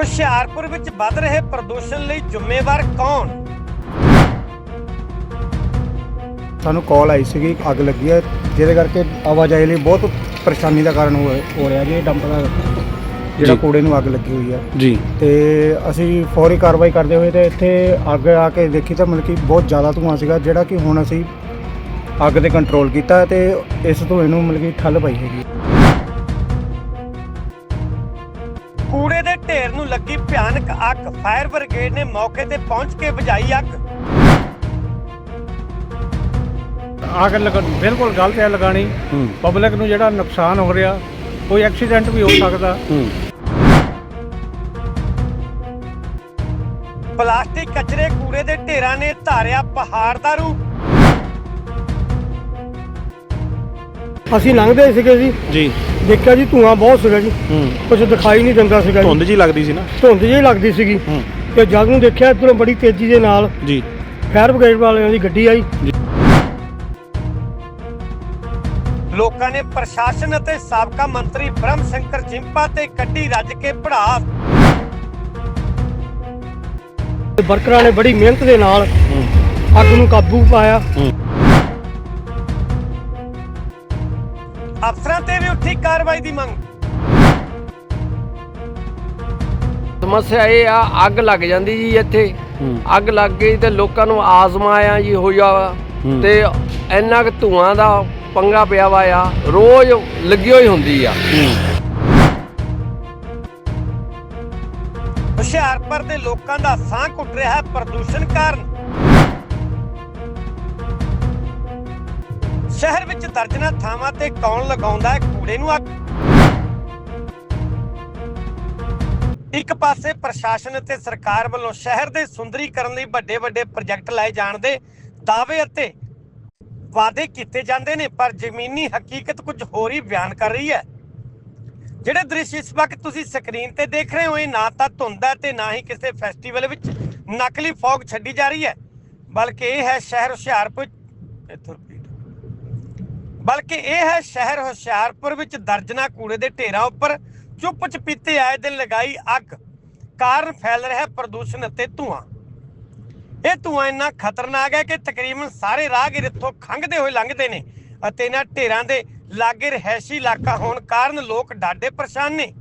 ਹੁਸ਼ਿਆਰਪੁਰ ਵਿੱਚ ਵੱਧ ਰਹੇ ਪ੍ਰਦੂਸ਼ਣ ਲਈ ਜ਼ਿੰਮੇਵਾਰ ਕੌਣ? ਸਾਨੂੰ ਕਾਲ ਆਈ ਸੀਗੀ ਕਿ ਅੱਗ ਲੱਗੀ ਹੈ ਜਿਹਦੇ ਕਰਕੇ ਆਵਾਜਾਈ ਲਈ ਬਹੁਤ ਪਰੇਸ਼ਾਨੀ ਦਾ ਕਾਰਨ ਹੋ ਹੋ ਰਿਹਾ ਜੀ ਇਹ ਡੰਪ ਦਾ ਜਿਹੜਾ। ਕੂੜੇ ਨੂੰ ਅੱਗ ਲੱਗੀ ਹੋਈ ਹੈ। ਜੀ। ਤੇ ਅਸੀਂ ਫੌਰੀ ਕਾਰਵਾਈ ਕਰਦੇ ਹੋਏ ਤੇ ਇੱਥੇ ਅੱਗ ਆ ਕੇ ਦੇਖੀ ਤਾਂ ਮਤਲਬ ਕਿ ਬਹੁਤ ਜ਼ਿਆਦਾ ਧੂੰਆਂ ਸੀਗਾ ਜਿਹੜਾ ਕਿ ਹੁਣ ਅਸੀਂ ਅੱਗ ਤੇ ਕੰਟਰੋਲ ਕੀਤਾ ਤੇ ਇਸ ਧੂਏ ਨੂੰ ਮਤਲਬ ਕਿ ਠੱਲ ਪਈ ਹੈਗੀ ਭਿਆਨਕ ਅੱਗ ਫਾਇਰ ਬ੍ਰਿਗੇਡ ਨੇ ਮੌਕੇ ਤੇ ਪਹੁੰਚ ਕੇ ਬੁਝਾਈ ਅੱਗ। ਅੱਗ ਲਗਾ ਬਿਲਕੁਲ ਗਲਤ ਹੈ ਲਗਾਣੀ। ਪਬਲਿਕ ਨੂੰ ਜਿਹੜਾ ਨੁਕਸਾਨ ਹੋ ਰਿਹਾ ਕੋਈ ਐਕਸੀਡੈਂਟ ਵੀ ਹੋ ਸਕਦਾ। ਪਲਾਸਟਿਕ ਕਚਰੇ ਕੂੜੇ ਦੇ ਢੇਰਾਂ ਨੇ ਧਾਰਿਆ ਪਹਾੜ ਦਾ ਰੂਪ। ਅਸੀਂ ਲੰਘਦੇ ਸੀਗੇ ਜੀ। ਜੀ। ਦੇਖਿਆ ਜੀ ਧੂਆਂ ਬਹੁਤ ਸੀਗਾ ਜੀ। ਹੂੰ। ਕੁਝ ਦਿਖਾਈ ਨਹੀਂ ਦਿੰਦਾ ਸੀਗਾ ਜੀ। ਧੁੰਦ ਜੀ ਲੱਗਦੀ ਸੀ ਨਾ। ਧੁੰਦ ਜਿਹੀ ਲੱਗਦੀ ਸੀਗੀ। ਹੂੰ। ਤੇ ਜਦ ਨੂੰ ਦੇਖਿਆ ਇੱਧਰੋਂ ਬੜੀ ਤੇਜ਼ੀ ਦੇ ਨਾਲ ਜੀ। ਫਾਇਰ ਬ੍ਰਿਗੇਡ ਵਾਲਿਆਂ ਦੀ ਗੱਡੀ ਆਈ। ਲੋਕਾਂ ਨੇ ਪ੍ਰਸ਼ਾਸਨ ਅਤੇ ਸਾਬਕਾ ਮੰਤਰੀ ਬ੍ਰਹਮ ਸ਼ੰਕਰ ਜਿੰਪਾ ਤੇ ਕੱਢੀ ਰੱਜ ਕੇ ਭੜਾਸ ਤੇ ਵਰਕਰਾਂ ਨੇ ਬੜੀ ਮਿਹਨਤ ਦੇ ਨਾਲ ਅੱਗ ਨੂੰ ਕਾਬੂ ਪਾਇਆ। ਹੂੰ। ਅਫਸਰਾਂ ਤੇ ਵੀ ਉੱਠੀ ਕਾਰਵਾਈ ਦੀ ਮੰਗ। ਸਮੱਸਿਆ ਇਹ ਆ ਅੱਗ ਲੱਗ ਜਾਂਦੀ ਜੀ ਇੱਥੇ। ਅੱਗ ਲੱਗ ਗਈ ਤੇ ਲੋਕਾਂ ਨੂੰ ਆਜ਼ਮਾ ਆ ਜੀ ਹੂੰ। ਤੇ ਇੰਨਾ ਕੁ ਧੂਆਂ ਦਾ ਪੰਗਾ ਪਿਆ ਵਾ ਆ। ਰੋਜ਼ ਲੱਗੀ ਹੋਈ ਹੁੰਦੀ ਆ। ਹੁਸ਼ਿਆਰਪੁਰ ਦੇ ਲੋਕਾਂ ਦਾ ਸਾਹ ਘੁੱਟ ਰਿਹਾ ਹੈ ਪ੍ਰਦੂਸ਼ਣ ਕਾਰਨ। ਸ਼ਹਿਰ ਵਿੱਚ ਦਰਜਨਾਂ ਥਾਵਾਂ ਤੇ ਕੌਣ ਲਗਾਉਂਦਾ ਹੈ ਕੂੜੇ ਨੂੰ ਅੱਗ? ਇੱਕ ਪਾਸੇ ਪ੍ਰਸ਼ਾਸਨ ਅਤੇ ਸਰਕਾਰ ਵੱਲੋਂ ਸ਼ਹਿਰ ਦੇ ਸੁੰਦਰੀਕਰਨ ਲਈ ਵੱਡੇ ਵੱਡੇ ਪ੍ਰੋਜੈਕਟ ਲਾਏ ਜਾਣ ਦੇ ਦਾਅਵੇ ਅਤੇ ਵਾਅਦੇ ਕੀਤੇ ਜਾਂਦੇ ਨੇ, ਪਰ ਜ਼ਮੀਨੀ ਹਕੀਕਤ ਕੁਝ ਹੋਰ ਹੀ ਬਿਆਨ ਕਰ ਰਹੀ ਹੈ। ਜਿਹੜੇ ਦ੍ਰਿਸ਼ ਇਸ ਵਕਤ ਤੁਸੀਂ ਸਕਰੀਨ ਤੇ ਦੇਖ ਰਹੇ ਹੋ, ਇਹ ਨਾ ਤਾਂ ਧੁੰਦ ਹੈ ਤੇ ਨਾ ਹੀ ਕਿਸੇ ਫੈਸਟੀਵਲ ਵਿੱਚ ਨਕਲੀ ਫੌਗ ਛੱਡੀ ਜਾ ਰਹੀ ਹੈ, ਬਲਕਿ ਇਹ ਹੈ ਸ਼ਹਿਰ ਹੁਸ਼ਿਆਰਪੁਰ ਬਲਕਿ ਇਹ ਹੈ ਸ਼ਹਿਰ ਹੁਸ਼ਿਆਰਪੁਰ ਵਿੱਚ ਦਰਜਨਾ ਕੂੜੇ ਦੇ ਢੇਰਾਂ ਉੱਪਰ ਚੁੱਪ ਚਪੀਤੇ ਆਏ ਦਿਨ ਲਗਾਈ ਅੱਗ। ਕਾਰਨ ਫੈਲ ਰਿਹਾ ਪ੍ਰਦੂਸ਼ਣ ਅਤੇ ਧੂਆਂ। ਇਹ ਧੂਆਂ ਇੰਨਾ ਖਤਰਨਾਕ ਹੈ ਕਿ ਤਕਰੀਬਨ ਸਾਰੇ ਰਾਹਗੀਰ ਇੱਥੋਂ ਖੰਘਦੇ ਹੋਏ ਲੰਘਦੇ ਨੇ ਅਤੇ ਇਹਨਾਂ ਢੇਰਾਂ ਦੇ ਲਾਗੇ ਰਹਿਸ਼ੀ ਇਲਾਕਾ ਹੋਣ ਕਾਰਨ ਲੋਕ ਡਾਢੇ ਪਰੇਸ਼ਾਨ ਨੇ।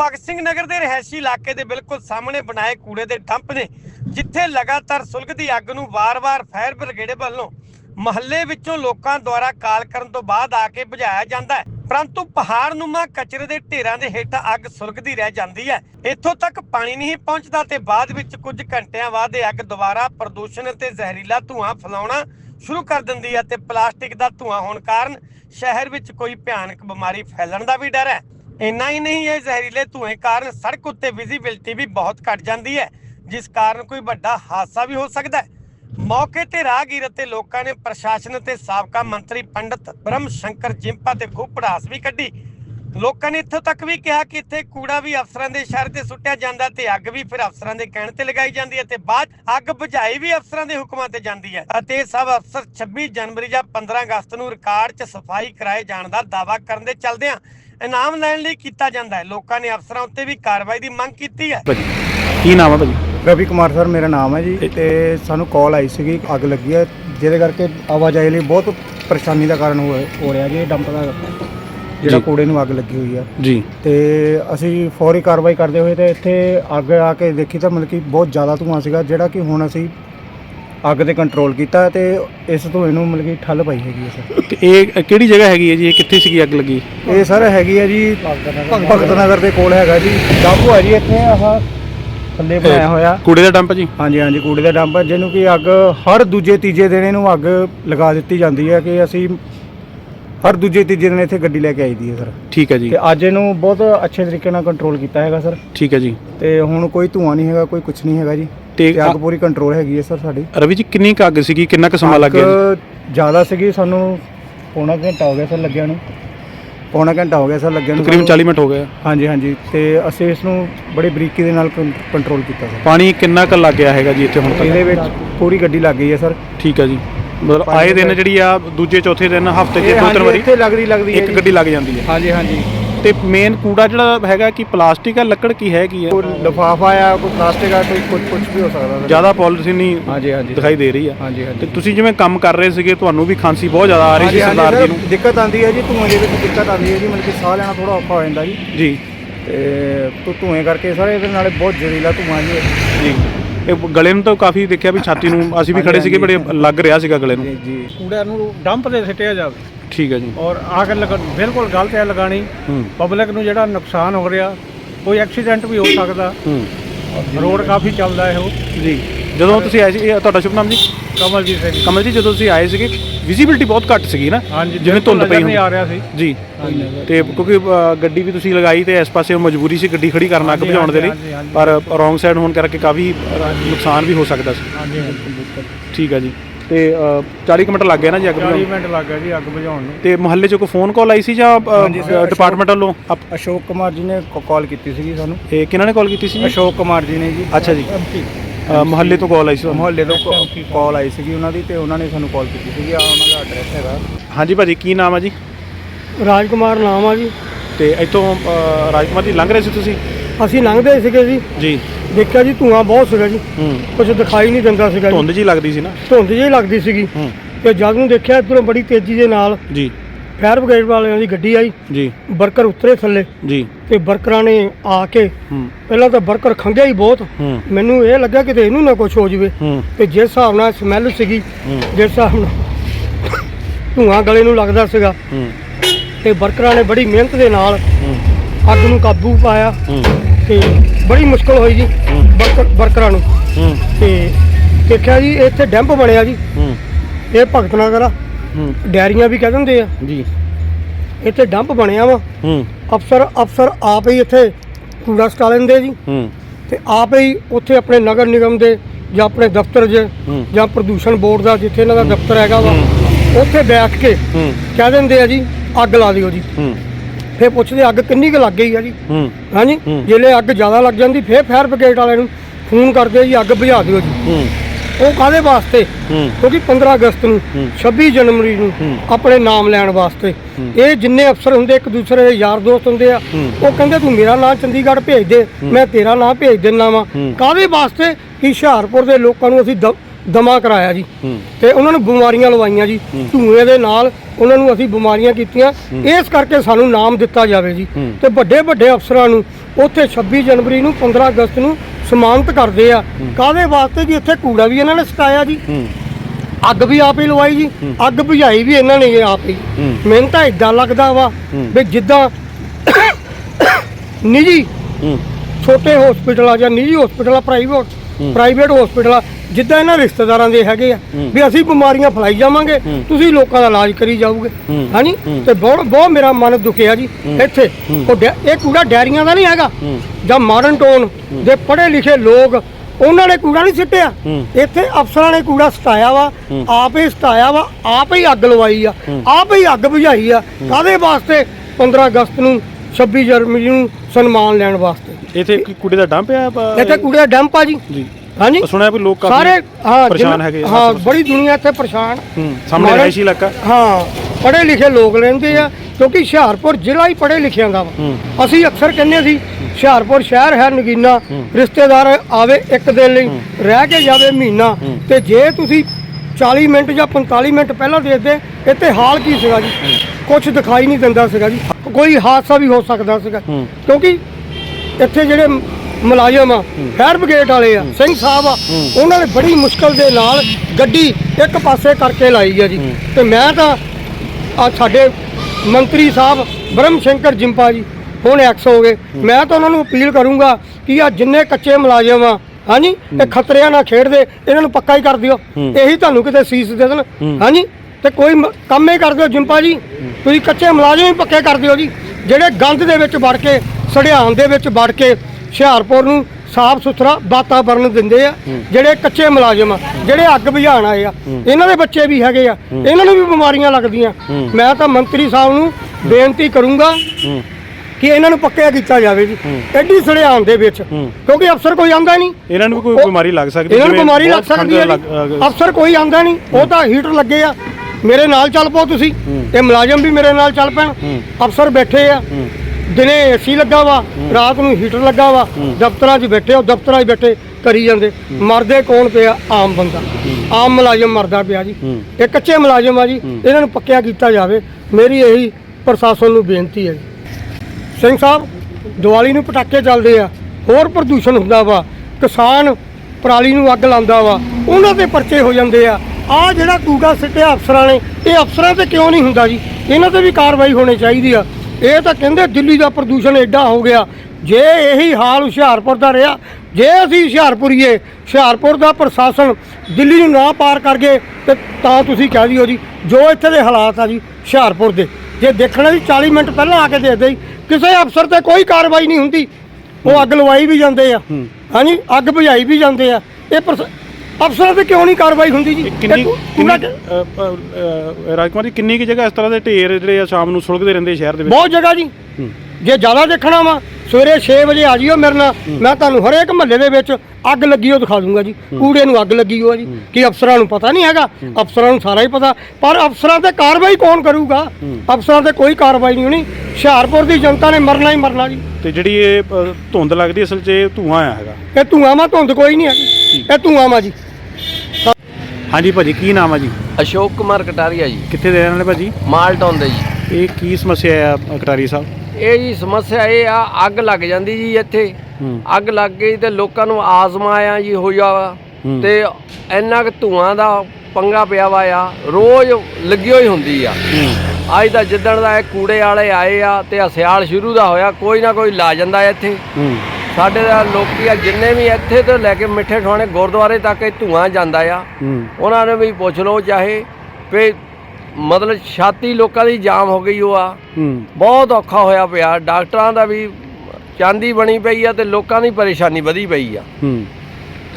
ਭਗਤ ਸਿੰਘ ਨਗਰ ਦੇ ਰਹਿਸ਼ੀ ਇਲਾਕੇ ਦੇ ਬਿਲਕੁਲ ਸਾਹਮਣੇ ਬਣਾਏ ਕੂੜੇ ਦੇ ਡੰਪ ਨੇ, ਜਿੱਥੇ ਲਗਾਤਾਰ ਸੁਲਗਦੀ ਅੱਗ ਨੂੰ ਵਾਰ-ਵਾਰ ਫਾਇਰ ਬ੍ਰਿਗੇਡ ਵੱਲੋਂ ਮਹੱਲੇ ਵਿੱਚੋਂ ਲੋਕਾਂ ਦੁਆਰਾ ਕਾਲ ਕਰਨ ਤੋਂ ਬਾਅਦ ਆ ਕੇ ਬੁਝਾਇਆ ਜਾਂਦਾ ਹੈ। ਪਰੰਤੂ ਪਹਾੜ ਨੂਮਾ ਕਚਰੇ ਦੇ ਢੇਰਾਂ ਦੇ ਹੇਠਾਂ ਅੱਗ ਸੁਲਗਦੀ ਰਹਿ ਜਾਂਦੀ ਹੈ। ਇੱਥੋਂ ਤੱਕ ਪਾਣੀ ਨਹੀਂ ਪਹੁੰਚਦਾ ਤੇ ਬਾਅਦ ਵਿੱਚ ਕੁਝ ਘੰਟਿਆਂ ਬਾਅਦ ਇਹ ਅੱਗ ਦੁਬਾਰਾ ਪ੍ਰਦੂਸ਼ਣ ਅਤੇ ਜ਼ਹਿਰੀਲਾ ਧੂਆਂ ਫੈਲਾਉਣਾ ਸ਼ੁਰੂ ਕਰ ਦਿੰਦੀ ਹੈ ਤੇ ਪਲਾਸਟਿਕ ਦਾ ਧੂਆਂ ਹੋਣ ਕਾਰਨ ਸ਼ਹਿਰ ਵਿੱਚ ਕੋਈ ਭਿਆਨਕ ਬਿਮਾਰੀ ਫੈਲਣ ਦਾ ਵੀ ਡਰ ਹੈ। ਇੰਨਾ ਹੀ ਨਹੀਂ, ਇਹ ਜ਼ਹਿਰੀਲੇ ਧੂਏ ਕਾਰਨ ਸੜਕ ਉੱਤੇ ਵਿਜ਼ਿਬਿਲਟੀ ਵੀ ਬਹੁਤ ਘਟ ਜਾਂਦੀ ਹੈ, ਜਿਸ ਕਾਰਨ ਕੋਈ ਵੱਡਾ ਹਾਦਸਾ ਵੀ ਹੋ ਸਕਦਾ ਹੈ। ਮੌਕੇ ਤੇ ਰਾਹਗੀਰ ਅਤੇ ਲੋਕਾਂ ਨੇ ਪ੍ਰਸ਼ਾਸਨ ਅਤੇ ਸਾਬਕਾ ਮੰਤਰੀ ਪੰਡਤ ਬ੍ਰਹਮ ਸ਼ੰਕਰ ਜਿੰਪਾ ਤੇ ਖੂਬ ਪੜਾਸ ਵੀ ਕੱਢੀ। ਲੋਕਾਂ ਨੇ ਇੱਥੋਂ ਤੱਕ ਵੀ ਕਿਹਾ ਕਿ ਇੱਥੇ ਕੂੜਾ ਵੀ ਅਫਸਰਾਂ ਦੇ ਇਸ਼ਾਰੇ ਤੇ ਸੁੱਟਿਆ ਜਾਂਦਾ ਤੇ ਅੱਗ ਵੀ ਫਿਰ ਅਫਸਰਾਂ ਦੇ ਕਹਿਣ ਤੇ ਲਗਾਈ ਜਾਂਦੀ ਹੈ ਤੇ ਬਾਅਦ ਅੱਗ ਬੁਝਾਈ ਵੀ ਅਫਸਰਾਂ ਦੇ ਹੁਕਮਾਂ ਤੇ ਜਾਂਦੀ ਹੈ। ਅਤੇ ਇਹ ਸਭ ਅਫਸਰ 26 ਜਨਵਰੀ ਜਾਂ 15 ਅਗਸਤ ਨੂੰ ਰਿਕਾਰਡ 'ਚ ਸਫ਼ਾਈ ਕਰਾਏ ਜਾਣ ਦਾ ਦਾਅਵਾ ਕਰਨ ਦੇ ਚੱਲਦਿਆਂ ਇਨਾਮ ਲੈਣ ਲਈ ਕੀਤਾ ਜਾਂਦਾ ਹੈ। ਲੋਕਾਂ ਨੇ ਅਫਸਰਾਂ ਉੱਤੇ ਵੀ ਕਾਰਵਾਈ ਦੀ ਮੰਗ ਕੀਤੀ ਹੈ। ਕੀ ਨਾਮ ਹੈ ਭਾਜੀ? ਰਵੀ ਕੁਮਾਰ ਸਰ ਮੇਰਾ ਨਾਮ ਹੈ ਜੀ ਤੇ ਸਾਨੂੰ ਕਾਲ ਆਈ ਸੀਗੀ ਅੱਗ ਲੱਗੀ ਹੈ ਜਿਹਦੇ ਕਰਕੇ ਆਵਾਜਾਈ ਲਈ ਬਹੁਤ ਪਰੇਸ਼ਾਨੀ ਦਾ ਕਾਰਨ ਹੋ ਹੋ ਰਿਹਾ ਜੀ ਇਹ ਡੰਪ ਦਾ ਜਿਹੜਾ। ਕੂੜੇ ਨੂੰ ਅੱਗ ਲੱਗੀ ਹੋਈ ਹੈ। ਜੀ। ਤੇ ਅਸੀਂ ਫੌਰੀ ਕਾਰਵਾਈ ਕਰਦੇ ਹੋਏ ਤੇ ਇੱਥੇ ਅੱਗ ਆ ਕੇ ਦੇਖੀ ਤਾਂ ਮਤਲਬ ਕਿ ਬਹੁਤ ਜ਼ਿਆਦਾ ਧੂੰਆਂ ਸੀਗਾ ਜਿਹੜਾ ਕਿ ਹੁਣ ਅਸੀਂ ਅੱਗ ਤੇ ਕੰਟਰੋਲ ਕੀਤਾ ਤੇ ਇਸ ਧੂਏ ਨੂੰ ਮਤਲਬ ਕਿ ਠੱਲ ਪਈ ਹੈਗੀ ਹੈ ਸਰ। ਤੇ ਇਹ ਕਿਹੜੀ ਜਗ੍ਹਾ ਹੈਗੀ ਹੈ ਜੀ? ਇਹ ਕਿੱਥੇ ਸੀਗੀ ਅੱਗ ਲੱਗੀ? ਇਹ ਸਰ ਹੈਗੀ ਹੈ ਜੀ ਭਗਤ ਨਗਰ ਦੇ ਕੋਲ ਹੈਗਾ ਜੀ। ਡੰਪ ਹੈ ਜੀ ਇੱਥੇ ਆਹ ਥੱਲੇ ਬਣਾਇਆ ਹੋਇਆ। ਕੂੜੇ ਦਾ ਡੰਪ ਜੀ? ਹਾਂਜੀ ਹਾਂਜੀ ਕੂੜੇ ਦਾ ਡੰਪ ਜਿਹਨੂੰ ਕਿ ਅੱਗ ਹਰ ਦੂਜੇ ਤੀਜੇ ਦਿਨ ਇਹਨੂੰ ਅੱਗ ਲਗਾ ਦਿੱਤੀ ਜਾਂਦੀ ਹੈ ਕਿ ਅਸੀਂ ਹਰ ਦੂਜੇ ਤੀਜੇ ਦਿਨ ਇੱਥੇ ਗੱਡੀ ਲੈ ਕੇ ਆਈਦੀ ਹੈ ਸਰ। ਠੀਕ ਹੈ ਜੀ। ਤੇ ਅੱਜ ਇਹਨੂੰ ਬਹੁਤ ਅੱਛੇ ਤਰੀਕੇ ਨਾਲ ਕੰਟਰੋਲ ਕੀਤਾ ਹੈਗਾ ਸਰ। ਠੀਕ ਹੈ ਜੀ। ਤੇ ਹੁਣ ਕੋਈ ਧੂਆਂ ਨਹੀਂ ਹੈਗਾ ਕੋਈ ਕੁਝ ਨਹੀਂ ਹੈਗਾ ਜੀ। ਤੇ ਤੇ ਅੱਗ ਪੂਰੀ ਕੰਟਰੋਲ ਹੈਗੀ ਹੈ ਸਰ ਸਾਡੀ। ਰਵੀ ਜੀ ਕਿੰਨੀ ਕੁ ਅੱਗ ਸੀਗੀ? ਕਿੰਨਾ ਕੁ ਸਮਾਂ ਲੱਗ ਗਿਆ ਜੀ? ਅੱਗ ਜ਼ਿਆਦਾ ਸੀਗੀ ਸਾਨੂੰ ਪੌਣਾ ਘੰਟਾ ਹੋ ਗਿਆ ਸਰ ਲੱਗਿਆ ਨੂੰ। ਪੌਣਾ ਘੰਟਾ ਹੋ ਗਿਆ ਸਰ ਲੱਗਿਆ ਨੂੰ ਤਕਰੀਬਨ ਸਾਨੂੰ। 40 ਮਿੰਟ ਹੋ ਗਏ ਆ। ਹਾਂਜੀ ਹਾਂਜੀ ਤੇ ਅਸੀਂ ਇਸ ਨੂੰ ਬੜੀ ਬਰੀਕੀ ਦੇ ਨਾਲ ਕੰਟਰੋਲ ਕੀਤਾ ਸਰ ਪਾਣੀ ਕਿੰਨਾ ਕੁ ਲੱਗ ਗਿਆ ਹੈਗਾ ਜੀ ਇੱਥੇ ਹੁਣ ਇਹਦੇ ਤੱਕ ਵਿੱਚ ਪੂਰੀ ਗੱਡੀ ਲੱਗ ਗਈ ਹੈ ਸਰ ਠੀਕ ਹੈ ਜੀ ਮਤਲਬ ਆਏ ਦਿਨ। ਜਿਹੜੀ ਆ ਦੂਜੇ ਚੌਥੇ ਦਿਨ ਹਫ਼ਤੇ 'ਚ ਇਹ ਦੋ ਤਿੰਨ ਹਾਂਜੀ ਵਾਰੀ ਇੱਥੇ ਲੱਗਦੀ ਲੱਗਦੀ ਹੈ ਇੱਕ ਜੀ। ਗੱਡੀ ਲੱਗ ਜਾਂਦੀ ਹੈ ਹਾਂਜੀ ਹਾਂਜੀ ਤੇ ਮੇਨ ਕੂੜਾ ਜਿਹੜਾ ਹੈਗਾ ਕਿ ਪਲਾਸਟਿਕ ਹੈ ਲੱਕੜ ਕੀ ਹੈ ਕੀ ਹੈ ਕੋਈ ਲਿਫਾਫਾ ਆ ਕੋਈ ਪਲਾਸਟਿਕ ਆ ਕੋਈ ਕੁਝ ਕੁਝ ਵੀ ਹੋ ਸਕਦਾ। ਜ਼ਿਆਦਾ ਪੋਲੀਥੀਨ ਹੀ ਹਾਂਜੀ ਹਾਂਜੀ। ਦਿਖਾਈ ਦੇ ਰਹੀ ਆ। ਹਾਂਜੀ ਹਾਂਜੀ। ਤੇ ਤੁਸੀਂ ਜਿਵੇਂ ਕੰਮ ਕਰ ਰਹੇ ਸੀਗੇ ਤੁਹਾਨੂੰ ਵੀ ਖਾਂਸੀ ਬਹੁਤ ਜ਼ਿਆਦਾ ਆ ਰਹੀ ਸੀ ਸਰਦਾਰ ਜੀ ਨੂੰ। ਦਿੱਕਤ ਆਉਂਦੀ ਹੈ ਜੀ ਧੂਏ ਦੇ ਵਿੱਚ ਦਿੱਕਤ ਆਉਂਦੀ ਹੈ ਜੀ ਮਤਲਬ ਕਿ ਸਾਹ ਲੈਣਾ ਥੋੜਾ ਔਖਾ ਹੋ ਜਾਂਦਾ ਜੀ। ਜੀ। ਤੇ ਧੂਏ ਕਰਕੇ ਸਰ ਇਹਦੇ ਨਾਲੇ ਬਹੁਤ ਜ਼ਹਿਰੀਲਾ ਧੂਆਂ ਜੀ। ਜੀ। ਇਹ ਗਲੇ ਨੂੰ ਤਾਂ ਕਾਫੀ ਦੇਖਿਆ ਵੀ ਛਾਤੀ ਨੂੰ ਅਸੀਂ ਵੀ ਖੜੇ ਸੀਗੇ ਬੜੇ ਲੱਗ ਰਿਹਾ ਸੀਗਾ ਗਲੇ ਨੂੰ। ਜੀ ਜੀ। ਕੂੜੇ ਨੂੰ ਡੰਪ ਤੇ ਸਿੱਟਿਆ ਜਾਵੇ। ਠੀਕ ਹੈ ਜੀ। ਔਰ ਅੱਗ ਲਗਾ ਬਿਲਕੁਲ ਗਲਤ ਹੈ ਲਗਾਣੀ। ਪਬਲਿਕ ਨੂੰ ਜਿਹੜਾ ਨੁਕਸਾਨ ਹੋ ਰਿਹਾ ਕੋਈ ਐਕਸੀਡੈਂਟ ਵੀ ਹੋ ਸਕਦਾ। ਹੂੰ। ਰੋਡ ਕਾਫੀ ਚੱਲਦਾ ਹੈ ਉਹ। ਜੀ। ਜਦੋਂ ਤੁਸੀਂ ਆਏ ਸੀ ਇਹ ਤੁਹਾਡਾ ਸ਼ੁਭ ਨਾਮ ਜੀ? ਕਮਲਜੀਤ ਸਿੰਘ। ਕਮਲ ਜੀ ਜਦੋਂ ਤੁਸੀਂ ਆਏ ਸੀਗੇ ਵਿਜ਼ਿਬਿਲਟੀ ਬਹੁਤ ਘੱਟ ਸੀਗੀ ਨਾ ਹਾਂਜੀ ਜਿਵੇਂ ਬਿਲਕੁਲ ਧੁੰਦ ਪਈ ਨਜ਼ਰ ਨਹੀਂ ਹੁੰਦੀ। ਆ ਰਿਹਾ ਸੀ। ਜੀ। ਤੇ ਕਿਉਂਕਿ ਅ, ਗੱਡੀ ਵੀ ਤੁਸੀਂ ਲਗਾਈ ਤੇ ਇਸ ਪਾਸੇ ਮਜਬੂਰੀ ਸੀ ਗੱਡੀ ਖੜੀ ਕਰਨਾ ਅੱਗ ਹਾਂਜੀ, ਬੁਝਾਉਣ ਦੇ ਲਈ। ਹਾਂਜੀ। ਪਰ ਰੋਂਗ ਸਾਈਡ ਹੋਣ ਕਰਕੇ ਕਾਫੀ ਅ, ਨੁਕਸਾਨ ਵੀ ਹੋ ਸਕਦਾ ਸੀ। ਹਾਂਜੀ। ਠੀਕ ਹੈ ਜੀ। ਤੇ ਅ, 40 ਕੁ ਮਿੰਟ ਲੱਗ ਗਏ ਨਾ ਜੀ ਅੱਗ 40 ਬੁਝਾਉਣ ਮਿੰਟ ਲੱਗ ਗਿਆ ਜੀ ਅੱਗ ਬੁਝਾਉਣ ਨੂੰ। ਤੇ ਮੁਹੱਲੇ 'ਚ ਕੋਈ ਫੋਨ ਕਾਲ ਆਈ ਸੀ ਜਾਂ ਡਿਪਾਰਟਮੈਂਟ ਵੱਲੋਂ? ਅਸ਼ੋਕ ਕੁਮਾਰ ਜੀ ਨੇ ਕਾਲ ਕੀਤੀ ਸੀਗੀ ਸਾਨੂੰ। ਇਹ ਕਿਹਨਾਂ ਨੇ ਕਾਲ ਕੀਤੀ ਸੀ ਜੀ? ਅਸ਼ੋਕ ਕੁਮਾਰ ਜੀ ਨੇ ਜੀ। ਅੱਛਾ ਜੀ। ਮੁਹੱਲੇ ਤੋਂ ਕਾਲ ਆਈ ਸੀ ਮੁਹੱਲੇ ਤੋਂ ਕਾਲ ਆਈ ਸੀਗੀ ਉਹਨਾਂ ਦੀ ਤੇ ਉਹਨਾਂ ਨੇ ਸਾਨੂੰ ਕਾਲ ਕੀਤੀ ਸੀਗੀ। ਆ ਉਹਨਾਂ ਦਾ ਐਡਰੈਸ ਹੈਗਾ। ਹਾਂਜੀ ਭਾਜੀ ਕੀ ਨਾਮ ਹੈ ਜੀ? ਰਾਜਕੁਮਾਰ ਨਾਮ ਆ ਜੀ। ਤੇ ਇੱਥੋਂ ਅ, ਰਾਜਕੁਮਾਰ ਜੀ ਲੰਘ ਰਹੇ ਸੀ ਤੁਸੀਂ? ਅਸੀਂ ਲੰਘਦੇ ਸੀਗੇ ਜੀ। ਜੀ। ਦੇਖਿਆ ਜੀ ਧੂਆਂ ਬਹੁਤ ਸੀਗਾ ਜੀ। ਹੂੰ। ਕੁਝ ਦਿਖਾਈ ਨਹੀਂ ਦਿੰਦਾ ਸੀਗਾ ਜੀ। ਧੁੰਦ ਜੀ ਲੱਗਦੀ ਸੀ ਨਾ। ਧੁੰਦ ਜਿਹੀ ਲੱਗਦੀ ਸੀਗੀ। ਹੂੰ। ਤੇ ਜਦ ਨੂੰ ਦੇਖਿਆ ਇੱਧਰੋਂ ਬੜੀ ਤੇਜ਼ੀ ਦੇ ਨਾਲ ਜੀ। ਫਾਇਰ ਬ੍ਰਿਗੇਡ ਵਾਲਿਆਂ ਦੀ ਗੱਡੀ ਆਈ। ਜੀ। ਵਰਕਰ ਉਤਰੇ ਥੱਲੇ। ਜੀ। ਤੇ ਵਰਕਰਾਂ ਨੇ ਆ ਕੇ ਪਹਿਲਾਂ ਤਾਂ ਵਰਕਰ ਖੰਗਿਆ ਹੀ ਬਹੁਤ। ਮੈਨੂੰ ਇਹ ਲੱਗਾ ਕਿ ਇਹਨੂੰ ਨਾ ਕੁਝ ਹੋ ਜਵੇ। ਤੇ ਜਿਸ ਹਿਸਾਬ ਨਾਲ ਸਮੈਲ ਸੀਗੀ ਜਿਸ ਹਿਸਾਬ ਨਾਲ ਧੂਆਂ ਗਲੇ ਨੂੰ ਲੱਗਦਾ ਸੀਗਾ। ਤੇ ਵਰਕਰਾਂ ਨੇ ਬੜੀ ਮਿਹਨਤ ਦੇ ਨਾਲ ਅੱਗ ਨੂੰ ਕਾਬੂ ਪਾਇਆ। ਤੇ ਬੜੀ ਮੁਸ਼ਕਲ ਹੋਈ ਜੀ ਵਰਕਰ ਵਰਕਰਾਂ ਨੂੰ। ਹੂੰ। ਤੇ ਦੇਖਿਆ ਜੀ ਇੱਥੇ ਡੈਂਪ ਬਣਿਆ ਜੀ। ਹੂੰ। ਇਹ ਭਗਤ ਨਗਰ ਆ। ਹੂੰ। ਡੈਰੀਆਂ ਵੀ ਕਹਿ ਦਿੰਦੇ ਆ। ਜੀ। ਇੱਥੇ ਡੰਪ ਬਣਿਆ ਵਾ। ਹੂੰ। ਅਫਸਰ ਅਫਸਰ ਆਪ ਹੀ ਇੱਥੇ ਕੂੜਾ ਸਟਾ ਲੈਂਦੇ ਜੀ। ਹੂੰ। ਤੇ ਆਪ ਹੀ ਉੱਥੇ ਆਪਣੇ ਨਗਰ ਨਿਗਮ ਦੇ ਜਾਂ ਆਪਣੇ ਦਫ਼ਤਰ 'ਚ ਹੂੰ। ਜਾਂ ਪ੍ਰਦੂਸ਼ਣ ਬੋਰਡ ਦਾ ਜਿੱਥੇ ਇਹਨਾਂ ਦਾ ਦਫ਼ਤਰ ਹੈਗਾ ਵਾ ਉੱਥੇ ਬੈਠ ਕੇ ਹੂੰ। ਕਹਿ ਦਿੰਦੇ ਆ ਜੀ ਅੱਗ ਲਾ ਦਿਓ ਜੀ। ਹੂੰ। ਫਿਰ ਪੁੱਛਦੇ ਅੱਗ ਕਿੰਨੀ ਕੁ ਲੱਗ ਗਈ ਆ ਜੀ? ਹੂੰ। ਹਾਂਜੀ। ਜਿਹੜੇ ਅੱਗ ਜ਼ਿਆਦਾ ਲੱਗ ਜਾਂਦੀ ਫਿਰ ਫਾਇਰ ਬ੍ਰਿਗੇਡ ਵਾਲਿਆਂ ਨੂੰ ਫੋਨ ਕਰਦੇ ਜੀ ਅੱਗ ਬੁਝਾ ਦਿਓ ਜੀ। ਹੂੰ। ਉਹ ਕਾਦੇ ਵਾਸਤੇ? ਕਿਉਂਕਿ 15 ਅਗਸਤ ਨੂੰ ਹੂੰ। 26 ਜਨਵਰੀ ਨੂੰ। ਆਪਣੇ ਨਾਮ ਲੈਣ ਵਾਸਤੇ। ਇਹ ਜਿੰਨੇ ਅਫਸਰ ਹੁੰਦੇ ਇੱਕ ਦੂਸਰੇ ਦੇ ਯਾਰ ਦੋਸਤ ਹੁੰਦੇ ਆ। ਉਹ ਕਹਿੰਦੇ ਤੂੰ ਮੇਰਾ ਨਾਮ ਚੰਡੀਗੜ੍ਹ ਭੇਜ ਦੇ ਮੈਂ ਤੇਰਾ ਨਾਮ ਭੇਜ ਦਿੰਨਾ ਵਾ। ਕਾਦੇ ਵਾਸਤੇ? ਕਿ ਹੁਸ਼ਿਆਰਪੁਰ ਦੇ ਲੋਕਾਂ ਨੂੰ ਅਸੀਂ ਦਮਾ ਕਰਾਇਆ ਜੀ। ਤੇ ਉਹਨਾਂ ਨੂੰ ਬਿਮਾਰੀਆਂ ਲਵਾਈਆਂ ਜੀ। ਧੂਏ ਦੇ ਨਾਲ ਉਹਨਾਂ ਨੂੰ ਅਸੀਂ ਬਿਮਾਰੀਆਂ ਕੀਤੀਆਂ। ਇਸ ਕਰਕੇ ਸਾਨੂੰ ਨਾਮ ਦਿੱਤਾ ਜਾਵੇ ਜੀ। ਤੇ ਵੱਡੇ ਵੱਡੇ ਅਫਸਰਾਂ ਨੂੰ ਉੱਥੇ 26 ਜਨਵਰੀ ਨੂੰ 15 ਅਗਸਤ ਨੂੰ ਸਨਮਾਨਿਤ ਕਰਦੇ ਆ। ਕਾਦੇ ਵਾਸਤੇ ਜੀ? ਇੱਥੇ ਕੂੜਾ ਵੀ ਇਹਨਾਂ ਨੇ ਸਟਾਇਆ ਜੀ। ਅੱਗ ਵੀ ਆਪ ਹੀ ਲਵਾਈ ਜੀ। ਅੱਗ ਬੁਝਾਈ ਵੀ ਇਹਨਾਂ ਨੇ ਆਪ ਹੀ। ਮੈਨੂੰ ਤਾਂ ਇਦਾਂ ਲੱਗਦਾ ਵਾ ਵੀ ਜਿੱਦਾਂ ਨਿੱਜੀ ਛੋਟੇ ਹਸਪੀਟਲ ਆ ਜਾਂ ਨਿੱਜੀ ਹਸਪੀਟਲ ਆ ਪ੍ਰਾਈਵੇਟ ਪ੍ਰਾਈਵੇਟ ਹਸਪੀਟਲ ਆ ਜਿੱਦਾਂ ਇਹਨਾਂ ਰਿਸ਼ਤੇਦਾਰਾਂ ਦੇ ਹੈਗੇ ਆ ਵੀ ਅਸੀਂ ਬਿਮਾਰੀਆਂ ਫੈਲਾਈ ਜਾਵਾਂਗੇ ਤੁਸੀਂ ਲੋਕਾਂ ਦਾ ਇਲਾਜ ਕਰੀ ਜਾਓਗੇ। ਹਾਂਜੀ? ਤੇ ਬਹੁਤ ਬਹੁਤ ਮੇਰਾ ਮਨ ਦੁਖਿਆ ਜੀ ਇੱਥੇ। ਉਹ ਡੈ- ਇਹ ਕੂੜਾ ਡੈਰੀਆਂ ਦਾ ਨਹੀਂ ਹੈਗਾ। ਜਾਂ ਮਾਡਰਨ ਟਾਊਨ ਦੇ ਪੜ੍ਹੇ ਲਿਖੇ ਲੋਕ ਉਹਨਾਂ ਨੇ ਕੂੜਾ ਨਹੀਂ ਸਿੱਟਿਆ। ਇੱਥੇ ਅਫਸਰਾਂ ਨੇ ਕੂੜਾ ਸਟਾਇਆ ਵਾ ਆਪ ਹੀ ਸਟਾਇਆ ਵਾ ਆਪ ਹੀ ਅੱਗ ਲਵਾਈ ਆ ਆਪ ਹੀ ਅੱਗ ਬੁਝਾਈ ਆ। ਕਾਦੇ ਵਾਸਤੇ? 15 ਅਗਸਤ ਨੂੰ 26 ਜਨਵਰੀ ਨੂੰ ਸਨਮਾਨ ਲੈਣ ਵਾਸਤੇ। ਇੱਥੇ ਕੀ ਕੂੜੇ ਦਾ ਡੰਪ ਆ ਪ- ਇੱਥੇ ਕੂੜੇ ਦਾ ਡੰਪ ਆ ਜੀ। ਜੀ। ਹਾਂਜੀ। ਸੁਣਿਆ ਵੀ ਲੋਕ ਕਾਫੀ ਸਾਰੇ ਹਾਂ ਪਰੇਸ਼ਾਨ ਹੈਗੇ ਹਾਂ ਬੜੀ ਦੁਨੀਆ ਇੱਥੇ ਪਰੇਸ਼ਾਨ। ਹੂੰ ਸਾਹਮਣੇ ਮਾਡਰਨ- ਰਹਿਸ਼ੀ ਇਲਾਕਾ। ਹਾਂ ਪੜ੍ਹੇ ਲਿਖੇ ਲੋਕ ਰਹਿੰਦੇ ਆ ਕਿਉਂਕਿ ਹੁਸ਼ਿਆਰਪੁਰ ਜ਼ਿਲ੍ਹਾ ਹੀ ਪੜ੍ਹੇ ਲਿਖਿਆਂ ਦਾ ਵਾ। ਹੂੰ। ਅਸੀਂ ਅਕਸਰ ਕਹਿੰਦੇ ਸੀ ਹੁਸ਼ਿਆਰਪੁਰ ਸ਼ਹਿਰ ਹੈ ਨਗੀਨਾ ਰਿਸ਼ਤੇਦਾਰ ਆਵੇ ਇੱਕ ਦਿਨ ਲਈ ਰਹਿ ਕੇ ਜਾਵੇ ਮਹੀਨਾ। ਤੇ ਜੇ ਤੁਸੀਂ 40 ਮਿੰਟ ਜਾਂ 45 ਮਿੰਟ ਪਹਿਲਾਂ ਦੇਖਦੇ ਇੱਥੇ ਹਾਲ ਕੀ ਸੀਗਾ ਜੀ? ਕੁਝ ਦਿਖਾਈ ਨਹੀਂ ਦਿੰਦਾ ਸੀਗਾ ਜੀ। ਕੋਈ ਹਾਦਸਾ ਵੀ ਹੋ ਸਕਦਾ ਸੀਗਾ। ਕਿਉਂਕਿ ਇੱਥੇ ਜਿਹੜੇ ਮੁਲਾਜ਼ਮ ਆ ਫਾਇਰ ਬ੍ਰਿਗੇਡ ਵਾਲੇ ਆ ਸਿੰਘ ਸਾਹਿਬ ਆ ਉਹਨਾਂ ਨੇ ਬੜੀ ਮੁਸ਼ਕਲ ਦੇ ਨਾਲ ਗੱਡੀ ਇੱਕ ਪਾਸੇ ਕਰਕੇ ਲਾਈ ਆ ਜੀ। ਤੇ ਮੈਂ ਤਾਂ ਆ ਸਾਡੇ ਮੰਤਰੀ ਸਾਹਿਬ ਬ੍ਰਹਮ ਸ਼ੰਕਰ ਜਿੰਪਾ ਜੀ ਹੁਣ ਐਕਸ ਹੋ ਗਏ। ਮੈਂ ਤਾਂ ਉਹਨਾਂ ਨੂੰ ਅਪੀਲ ਕਰੂੰਗਾ ਕਿ ਆ ਜਿੰਨੇ ਕੱਚੇ ਮੁਲਾਜ਼ਮ ਆ ਹਾਂਜੀ ਇਹ ਖਤਰਿਆਂ ਨਾਲ ਖੇਡਦੇ ਇਹਨਾਂ ਨੂੰ ਪੱਕਾ ਹੀ ਕਰ ਦਿਓ। ਇਹੀ ਤੁਹਾਨੂੰ ਕਿਤੇ ਸੀਸ ਦੇ ਦੇਣ। ਹਾਂਜੀ ਤੇ ਕੋਈ ਕੰਮ ਹੀ ਕਰ ਦਿਓ ਜਿੰਪਾ ਜੀ। ਤੁਸੀਂ ਕੱਚੇ ਮੁਲਾਜ਼ਮ ਹੀ ਪੱਕੇ ਕਰ ਦਿਓ ਜੀ। ਜਿਹੜੇ ਗੰਦ ਦੇ ਵਿੱਚ ਵੜ ਕੇ ਸੜਿਆਣ ਦੇ ਵਿੱਚ ਵੜ ਕੇ ਹੁਸ਼ਿਆਰਪੁਰ ਨੂੰ ਸਾਫ਼ ਸੁਥਰਾ ਵਾਤਾਵਰਨ ਦਿੰਦੇ ਆ ਜਿਹੜੇ ਕੱਚੇ ਮੁਲਾਜ਼ਮ ਆ ਜਿਹੜੇ ਅੱਗ ਬੁਝਾਉਣ ਆਏ ਆ ਇਹਨਾਂ ਦੇ ਬੱਚੇ ਵੀ ਹੈਗੇ ਆ ਇਹਨਾਂ ਨੂੰ ਵੀ ਬਿਮਾਰੀਆਂ ਲੱਗਦੀਆਂ। ਮੈਂ ਤਾਂ ਮੰਤਰੀ ਸਾਹਿਬ ਨੂੰ ਬੇਨਤੀ ਕਰੂੰਗਾ ਕਿ ਇਹਨਾਂ ਨੂੰ ਪੱਕਿਆ ਕੀਤਾ ਜਾਵੇ ਜੀ। ਐਡੀ ਸੜਿਆਣ ਦੇ ਵਿੱਚ ਕਿਉਂਕਿ ਅਫਸਰ ਕੋਈ ਆਂਦਾ ਨਹੀਂ। ਇਹਨਾਂ ਨੂੰ ਕੋਈ ਬਿਮਾਰੀ ਲੱਗ ਸਕਦੀ ਇਹਨਾਂ ਨੂੰ ਬਿਮਾਰੀ ਲੱਗ ਸਕਦੀ ਹੈ ਅਫਸਰ ਕੋਈ ਆਂਦਾ ਨਹੀਂ ਉਹ ਤਾਂ ਹੀਟਰ ਲੱਗੇ ਆ। ਮੇਰੇ ਨਾਲ ਚੱਲ ਪਓ ਤੁਸੀਂ। ਤੇ ਮੁਲਾਜ਼ਮ ਵੀ ਮੇਰੇ ਨਾਲ ਚੱਲ ਪੈਣ। ਅਫਸਰ ਬੈਠੇ ਆ। ਦਿਨੇ ਏਸੀ ਲੱਗਾ ਵਾ ਰਾਤ ਨੂੰ ਹੀਟਰ ਲੱਗਾ ਵਾ ਦਫ਼ਤਰਾਂ 'ਚ ਬੈਠੇ ਉਹ ਦਫ਼ਤਰਾਂ 'ਚ ਬੈਠੇ ਕਰੀ ਜਾਂਦੇ। ਮਰਦੇ ਕੌਣ ਪਿਆ? ਆਮ ਬੰਦਾ। ਆਮ ਮੁਲਾਜ਼ਮ ਮਰਦਾ ਪਿਆ ਜੀ। ਇਹ ਕੱਚੇ ਮੁਲਾਜ਼ਮ ਆ ਜੀ। ਇਹਨਾਂ ਨੂੰ ਪੱਕਿਆ ਕੀਤਾ ਜਾਵੇ। ਮੇਰੀ ਇਹੀ ਪ੍ਰਸ਼ਾਸਨ ਨੂੰ ਬੇਨਤੀ ਹੈ ਜੀ। ਸਿੰਘ ਸਾਹਿਬ ਦੀਵਾਲੀ ਨੂੰ ਪਟਾਕੇ ਚੱਲਦੇ ਆ। ਹੋਰ ਪ੍ਰਦੂਸ਼ਣ ਹੁੰਦਾ ਵਾ। ਕਿਸਾਨ ਪਰਾਲੀ ਨੂੰ ਅੱਗ ਲਾਉਂਦਾ ਵਾ। ਉਹਨਾਂ ਦੇ ਪਰਚੇ ਹੋ ਜਾਂਦੇ ਆ। ਆ ਜਿਹੜਾ ਕੂੜਾ ਸਿੱਟਿਆ ਅਫਸਰਾਂ ਨੇ ਇਹ ਅਫਸਰਾਂ ਤੇ ਕਿਉਂ ਨਹੀਂ ਹੁੰਦਾ ਜੀ? ਇਹਨਾਂ ਤੇ ਵੀ ਕਾਰਵਾਈ ਹੋਣੀ ਚਾਹੀਦੀ ਆ। ਇਹ ਤਾਂ ਕਹਿੰਦੇ ਦਿੱਲੀ ਦਾ ਪ੍ਰਦੂਸ਼ਣ ਐਡਾ ਹੋ ਗਿਆ। ਜੇ ਇਹੀ ਹਾਲ ਹੁਸ਼ਿਆਰਪੁਰ ਦਾ ਰਿਹਾ ਜੇ ਅਸੀਂ ਹੁਸ਼ਿਆਰਪੁਰੀਏ ਹੁਸ਼ਿਆਰਪੁਰ ਦਾ ਪ੍ਰਸ਼ਾਸਨ ਦਿੱਲੀ ਨੂੰ ਨਾ ਪਾਰ ਕਰ ਗਏ ਤੇ ਤਾਂ ਤੁਸੀਂ ਕਹਿ ਦਿਓ ਜੀ ਜੋ ਇੱਥੇ ਦੇ ਹਾਲਾਤ ਆ ਜੀ ਹੁਸ਼ਿਆਰਪੁਰ ਦੇ। ਜੇ ਦੇਖਣਾ ਜੀ 40 ਮਿੰਟ ਪਹਿਲਾਂ ਆ ਕੇ ਦੇਖਦੇ ਕਿਸੇ ਅਫਸਰ ਤੇ ਕੋਈ ਕਾਰਵਾਈ ਨਹੀਂ ਹੁੰਦੀ। ਉਹ ਅੱਗ ਲਵਾਈ ਵੀ ਜਾਂਦੇ ਆ। ਹਾਂਜੀ ਅੱਗ ਬੁਝਾਈ ਵੀ ਜਾਂਦੇ ਆ। ਇਹ ਅਫਸਰਾਂ ਤੇ ਕਿਉਂ ਨਹੀਂ ਕਾਰਵਾਈ ਹੁੰਦੀ ਜੀ? ਕਿੰਨੀ ਰਾਜਕੁਮਾਰ ਜੀ ਕਿੰਨੀ ਕੀ ਜਗ੍ਹਾ ਇਸ ਤਰ੍ਹਾਂ ਦੇ ਢੇਰ ਜਿਹੜੇ ਆ ਸ਼ਾਮ ਨੂੰ ਸੁਲਗਦੇ ਰਹਿੰਦੇ ਸ਼ਹਿਰ ਦੇ ਵਿੱਚ? ਬਹੁਤ ਜਗ੍ਹਾ ਜੀ। ਜੇ ਜ਼ਿਆਦਾ ਦੇਖਣਾ ਵਾ ਸਵੇਰੇ 6 ਵਜੇ ਆ ਜਿਓ ਮੇਰੇ ਨਾਲ। ਮੈਂ ਤੁਹਾਨੂੰ ਹਰੇਕ ਮਹੱਲੇ ਦੇ ਵਿੱਚ ਅੱਗ ਲੱਗੀ ਉਹ ਦਿਖਾ ਦੂੰਗਾ ਜੀ। ਕੂੜੇ ਨੂੰ ਅੱਗ ਲੱਗੀ ਹੋਆ ਜੀ ਕੀ ਅਫਸਰਾਂ ਨੂੰ ਪਤਾ ਨਹੀਂ ਹੈਗਾ। ਅਫਸਰਾਂ ਨੂੰ ਸਾਰਾ ਹੀ ਪਤਾ। ਪਰ ਅਫਸਰਾਂ ਤੇ ਕਾਰਵਾਈ ਕੌਣ ਕਰੂਗਾ? ਅਫਸਰਾਂ ਤੇ ਕੋਈ ਕਾਰਵਾਈ ਨਹੀਂ ਹੋਣੀ। ਹੁਸ਼ਿਆਰਪੁਰ ਦੀ ਜਨਤਾ ਨੇ ਮਰਨਾ ਹੀ ਮਰਨਾ ਜੀ। ਤੇ ਜਿਹੜੀ ਇਹ ਧੁੰਦ ਲੱਗਦੀ ਅਸਲ 'ਚ ਇਹ ਧੂਆਂ ਆ ਹੈਗਾ। ਇਹ ਧੂਆਂ ਮਾ ਧੁੰਦ ਕੋਈ ਨਹੀਂ ਹੈਗੀ। ਇਹ ਧੂਆਂ ਮਾ ਜੀ। ਹਾਂਜੀ ਭਾਜੀ ਕੀ ਨਾਮ ਆ ਜੀ? ਅਸ਼ੋਕ ਕੁਮਾਰ ਕਟਾਰੀਆ ਜੀ। ਕਿੱਥੇ ਦੇ ਰਹਿਣ ਵਾਲੇ ਭਾਜੀ? ਮਾਲਟਾਊਨ ਦੇ ਜੀ। ਇਹ ਕੀ ਸਮੱਸਿਆ ਆ ਕਟਾਰੀ ਸਾਹਿਬ? ਇਹ ਜੀ ਸਮੱਸਿਆ ਇਹ ਆ ਅੱਗ ਲੱਗ ਜਾਂਦੀ ਜੀ ਇੱਥੇ। ਅੱਗ ਲੱਗ ਗਈ ਤੇ ਲੋਕਾਂ ਨੂੰ ਆਜ਼ਮਾ ਆ ਜੀ ਹੋ ਜਾ ਹੂੰ। ਤੇ ਇੰਨਾ ਕੁ ਧੂਆਂ ਦਾ ਪੰਗਾ ਪਿਆ ਵਾ ਆ ਰੋਜ਼ ਲੱਗੀ ਹੋਈ ਹੁੰਦੀ ਆ। ਅੱਜ ਦਾ ਜਿੱਦਣ ਦਾ ਇਹ ਕੂੜੇ ਵਾਲੇ ਆਏ ਆ ਤੇ ਆ ਸਿਆਲ ਸ਼ੁਰੂ ਦਾ ਹੋਇਆ ਕੋਈ ਨਾ ਕੋਈ ਲਾ ਜਾਂਦਾ ਇੱਥੇ। ਸਾਡੇ ਦਾ ਲੋਕੀ ਆ ਜਿੰਨੇ ਵੀ ਇੱਥੇ ਤੋਂ ਲੈ ਕੇ ਮਿੱਠੇ ਠਾਣੇ ਗੁਰਦੁਆਰੇ ਤੱਕ ਇਹ ਧੂਆਂ ਜਾਂਦਾ ਆ। ਹੂੰ। ਉਹਨਾਂ ਨੇ ਵੀ ਪੁੱਛ ਲਓ ਚਾਹੇ ਵੀ ਮਤਲਬ ਛਾਤੀ ਲੋਕਾਂ ਦੀ ਜਾਮ ਹੋ ਗਈ ਉਹ ਆ ਹੂੰ। ਬਹੁਤ ਔਖਾ ਹੋਇਆ ਪਿਆ। ਡਾਕਟਰਾਂ ਦਾ ਵੀ ਚਾਂਦੀ ਬਣੀ ਪਈ ਆ ਤੇ ਲੋਕਾਂ ਦੀ ਪਰੇਸ਼ਾਨੀ ਵਧੀ ਪਈ ਆ। ਹੂੰ।